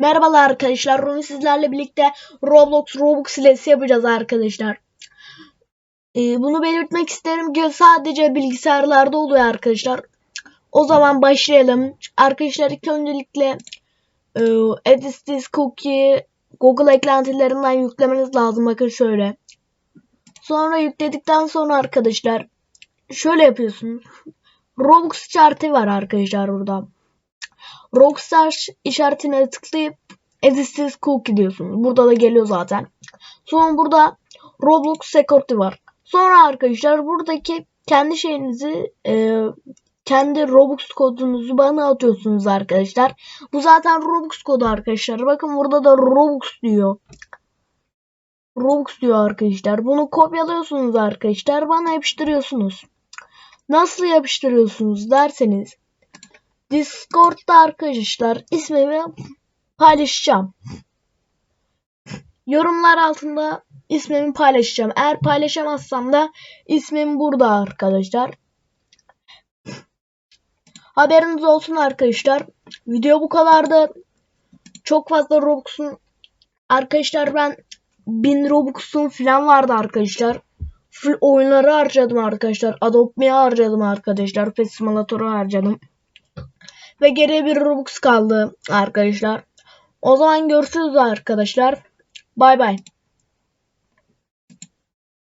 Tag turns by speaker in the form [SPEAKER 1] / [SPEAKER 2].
[SPEAKER 1] Merhabalar arkadaşlar. Bugün sizlerle birlikte Roblox Robux hilesi yapacağız arkadaşlar. Ee, bunu belirtmek isterim ki sadece bilgisayarlarda oluyor arkadaşlar. O zaman başlayalım. Arkadaşlar ilk öncelikle e, Edit this Cookie Google eklentilerinden yüklemeniz lazım. Bakın şöyle. Sonra yükledikten sonra arkadaşlar şöyle yapıyorsunuz. Robux işareti var arkadaşlar burada. Rockstar işaretine tıklayıp Edisiz Cookie diyorsunuz. Burada da geliyor zaten. Sonra burada Roblox Security var. Sonra arkadaşlar buradaki kendi şeyinizi e, kendi Robux kodunuzu bana atıyorsunuz arkadaşlar. Bu zaten Robux kodu arkadaşlar. Bakın burada da Robux diyor. Robux diyor arkadaşlar. Bunu kopyalıyorsunuz arkadaşlar. Bana yapıştırıyorsunuz. Nasıl yapıştırıyorsunuz derseniz Discord'da arkadaşlar ismimi paylaşacağım. Yorumlar altında ismimi paylaşacağım. Eğer paylaşamazsam da ismim burada arkadaşlar. Haberiniz olsun arkadaşlar. Video bu kadardı. Çok fazla Robux'un arkadaşlar ben 1000 Robux'un falan vardı arkadaşlar. Full oyunları harcadım arkadaşlar. Adopt harcadım arkadaşlar. Pet Simulator'u harcadım. Ve geriye bir Robux kaldı arkadaşlar. O zaman görüşürüz arkadaşlar. Bay bay.